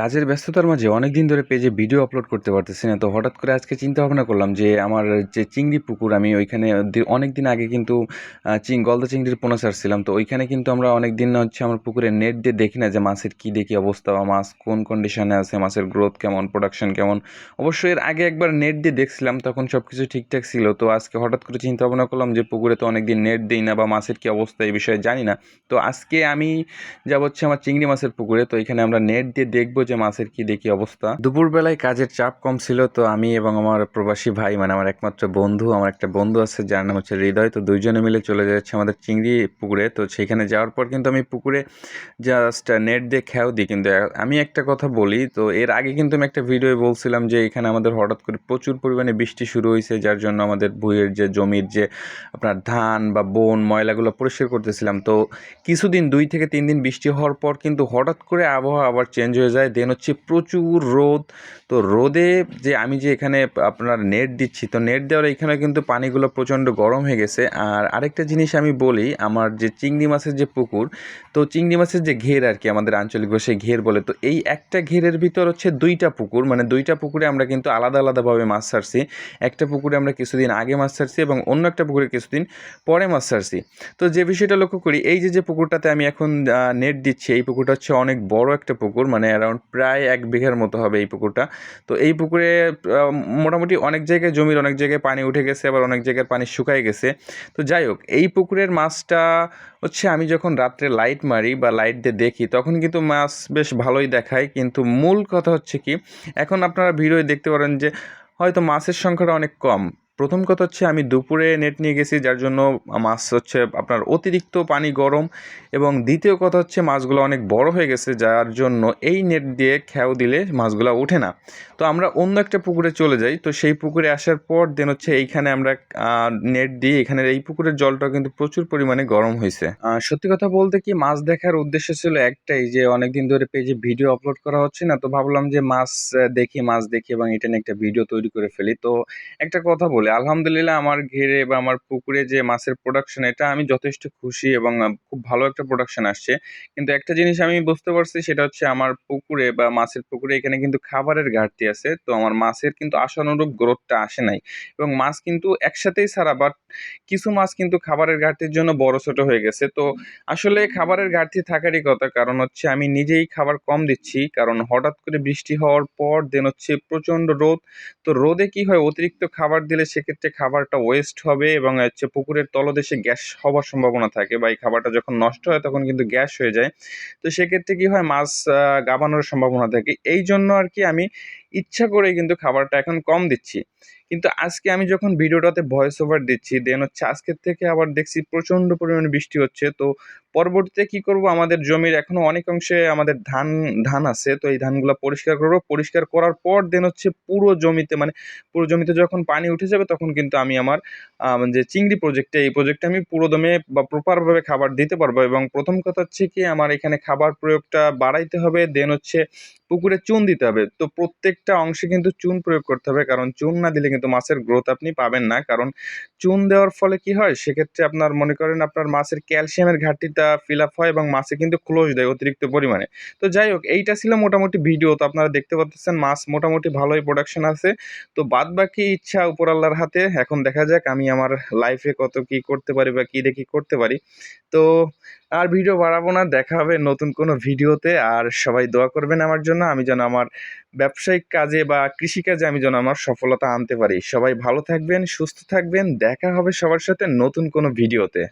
কাজের ব্যস্ততার মাঝে অনেক দিন ধরে পেজে ভিডিও আপলোড করতে পারতেছি না, তো হঠাৎ করে আজকে চিন্তা ভাবনা করলাম যে আমার যে চিংড়ি পুকুর আমি ওইখানে অনেক দিন আগে কিন্তু চিং গলদা চিংড়ির পোনা ছাড়ছিলাম, তো ওইখানে কিন্তু আমরা অনেক দিন হচ্ছে আমার পুকুরে নেট দিয়ে দেখি না যে মাছের কী দেখি অবস্থা বা মাছ কোন কন্ডিশনে আছে, মাছের গ্রোথ কেমন প্রোডাকশন কেমন। অবশ্যই এর আগে একবার নেট দিয়ে দেখছিলাম, তখন সব কিছু ঠিকঠাক ছিল, তো আজকে হঠাৎ করে চিন্তা ভাবনা করলাম যে পুকুরে তো অনেক দিন নেট দিই না বা মাছের কী অবস্থা এই বিষয়ে জানি না। তো আজকে আমি যাব হচ্ছে আমার চিংড়ি মাছের পুকুরে, তো এখানে আমরা নেট দিয়ে দেখব যে মাছের কি দেখি অবস্থা। দুপুরবেলায় কাজের চাপ কম ছিল, তো আমি এবং আমার প্রবাসী ভাই মানে আমার একমাত্র বন্ধু, আমার একটা বন্ধু আছে, যার নাম হচ্ছে হৃদয়, তো দুইজনে মিলে চলে যাচ্ছে আমাদের চিংড়ি পুকুরে। তো সেখানে যাওয়ার পর কিন্তু আমি পুকুরে জাস্ট নেট দিয়ে খেয়াও দিই, কিন্তু আমি একটা কথা বলি, তো এর আগে কিন্তু আমি একটা ভিডিও বলছিলাম যে এখানে আমাদের হঠাৎ করে প্রচুর পরিমাণে বৃষ্টি শুরু হয়েছে, যার জন্য আমাদের ভুঁইয়ের যে জমির যে আপনার ধান বা বন, ময়লাগুলো পরিষ্কার করতেছিলাম। তো কিছুদিন, দুই থেকে তিন দিন বৃষ্টি হওয়ার পর কিন্তু হঠাৎ করে আবহাওয়া আবার চেঞ্জ হয়ে যায় দেন হচ্ছে প্রচুর রোদ। তো রোদে যে আমি যে এখানে আপনার নেট দিচ্ছি, তো নেট দেওয়ার এখানে কিন্তু পানিগুলো প্রচণ্ড গরম হয়ে গেছে। আর আরেকটা জিনিস আমি বলি, আমার যে চিংড়ি মাছের যে পুকুর, তো চিংড়ি মাছের যে ঘের আর কি, আমাদের আঞ্চলিক ভাষায় ঘের বলে, তো এই একটা ঘেরের ভিতর হচ্ছে দুইটা পুকুর। মানে দুইটা পুকুরে আমরা কিন্তু আলাদা আলাদাভাবে মাছ ছাড়ছি। একটা পুকুরে আমরা কিছুদিন আগে মাছ ছাড়ছি এবং অন্য একটা পুকুরে কিছুদিন পরে মাছ ছাড়ছি। তো যে বিষয়টা লক্ষ্য করি, এই যে যে পুকুরটাতে আমি এখন নেট দিচ্ছি, এই পুকুরটা হচ্ছে অনেক বড় একটা পুকুর। মানে অ্যারাউন্ড প্রায় এক বিঘার মতো হবে এই পুকুরটা। তো এই পুকুরে মোটামুটি অনেক জায়গায় জমির অনেক জায়গায় পানি উঠে গেছে, আবার অনেক জায়গায় পানি শুকায় গেছে। তো যাই হোক, এই পুকুরের মাছটা হচ্ছে আমি যখন রাত্রে লাইট মারি বা লাইট দিয়ে দেখি, তখন কিন্তু মাছ বেশ ভালোই দেখায়। কিন্তু মূল কথা হচ্ছে কি, এখন আপনারা ভিডিও দেখতে পারেন যে হয়তো মাছের সংখ্যাটা অনেক কম। প্রথম কথা হচ্ছে আমি দুপুরে নেট নিয়ে গেছি, যার জন্য মাছ হচ্ছে আপনার অতিরিক্ত পানি গরম। এবং দ্বিতীয় কথা হচ্ছে মাছগুলো অনেক বড় হয়ে গেছে, যার জন্য এই নেট দিয়ে খেয়াও দিলে মাছগুলো ওঠে না। তো আমরা অন্য একটা পুকুরে চলে যাই, তো সেই পুকুরে আসার পর দেন হচ্ছে এইখানে আমরা নেট দিই এখানে এই পুকুরের জলটা কিন্তু প্রচুর পরিমাণে গরম হয়েছে। সত্যি কথা বলতে কি, মাছ দেখার উদ্দেশ্য ছিল একটাই, যে অনেকদিন ধরে পেজে ভিডিও আপলোড করা হচ্ছে না, তো ভাবলাম যে মাছ দেখি মাছ দেখি এবং এটা নিয়ে একটা ভিডিও তৈরি করে ফেলি। তো একটা কথা বলি আলহামদুলিল্লাহ, আমার ঘেরে বা আমার পুকুরে যে মাছের প্রোডাকশন এটা আমি যথেষ্ট খুশি এবং খুব ভালো একটা প্রোডাকশন আসছে। কিন্তু একটা জিনিস আমি বুঝতে পারছি, সেটা হচ্ছে আমার পুকুরে বা মাছের পুকুরে এখানে কিন্তু খাবারের ঘাটতি আছে। তো আমার মাছের কিন্তু আশানুরূপ গ্রোথটা আসে নাই। এবং মাছ কিন্তু একসাথেই ছাড়া বাট কিছু মাছ কিন্তু খাবারের ঘাটতির জন্য বড় ছোট হয়ে গেছে। তো আসলে খাবারের ঘাটতি থাকারই কথা। কারণ হচ্ছে আমি নিজেই খাবার কম দিচ্ছি। কারণ হঠাৎ করে বৃষ্টি হওয়ার পর দেন হচ্ছে প্রচণ্ড রোদ। তো রোদে কি হয়? অতিরিক্ত খাবার দিলে সেক্ষেত্রে খাবারটা ওয়েস্ট হবে এবং হচ্ছে পুকুরের তলদেশে গ্যাস হওয়ার সম্ভাবনা থাকে বা এই খাবারটা যখন নষ্ট হয় তখন কিন্তু গ্যাস হয়ে যায়। তো সেক্ষেত্রে কি হয়? মাছ গাবানোর সম্ভাবনা থাকে। এই জন্য আর কি আমি ইচ্ছা করে কিন্তু খাবারটা এখন কম দিচ্ছি। কিন্তু আজকে আমি যখন ভিডিওটাতে ভয়েস ওভার দিচ্ছি দেন হচ্ছে আজকের থেকে আবার দেখছি প্রচণ্ড পরিমাণে বৃষ্টি হচ্ছে। তো পরবর্তীতে কি করব? আমাদের জমির এখনও অনেক অংশে আমাদের ধান ধান আছে। তো এই ধানগুলো পরিষ্কার করব। পরিষ্কার করার পর দেন হচ্ছে পুরো জমিতে মানে পুরো জমিতে যখন পানি উঠে যাবে, তখন কিন্তু আমি আমার যে চিংড়ি প্রজেক্টে এই প্রজেক্টে আমি পুরো দমে বা প্রপারভাবে খাবার দিতে পারব। এবং প্রথম কথা হচ্ছে কি, আমার এখানে খাবার প্রয়োগটা বাড়াইতে হবে। দেন হচ্ছে পুকুরে চুন দিতে হবে। তো প্রত্যেকটা অংশে কিন্তু চুন প্রয়োগ করতে হবে। কারণ চুন না দিলে কিন্তু মাছের গ্রোথ আপনি পাবেন না। কারণ চুন দেওয়ার ফলে কি হয়? সেক্ষেত্রে আপনার মনে করেন আপনার মাছের ক্যালসিয়ামের ঘাটতিটা ফিল আপ হয় এবং মাছে কিন্তু ক্লোজ দেয় অতিরিক্ত পরিমাণে। তো যাই হোক, এইটা ছিল মোটামুটি ভিডিও তো আপনারা দেখতে পাচ্ছেন মাছ মোটামুটি ভালোই প্রোডাকশন আছে। তো বাদ বাকি ইচ্ছা উপর আল্লাহর হাতে। এখন দেখা যাক আমি আমার লাইফে কত কি করতে পারি বা কী দেখি করতে পারি। তো আর ভিডিও বাড়াবো না, দেখা হবে নতুন কোনো ভিডিওতে। আর সবাই দোয়া করবেন আমার জন্য, আমি যেন আমার ব্যবসায়িক কাজে বা কৃষিকাজে আমি যেন আমার সফলতা আনতে পারি। সবাই ভালো থাকবেন, সুস্থ থাকবেন, দেখা হবে সবার সাথে নতুন কোনো ভিডিওতে।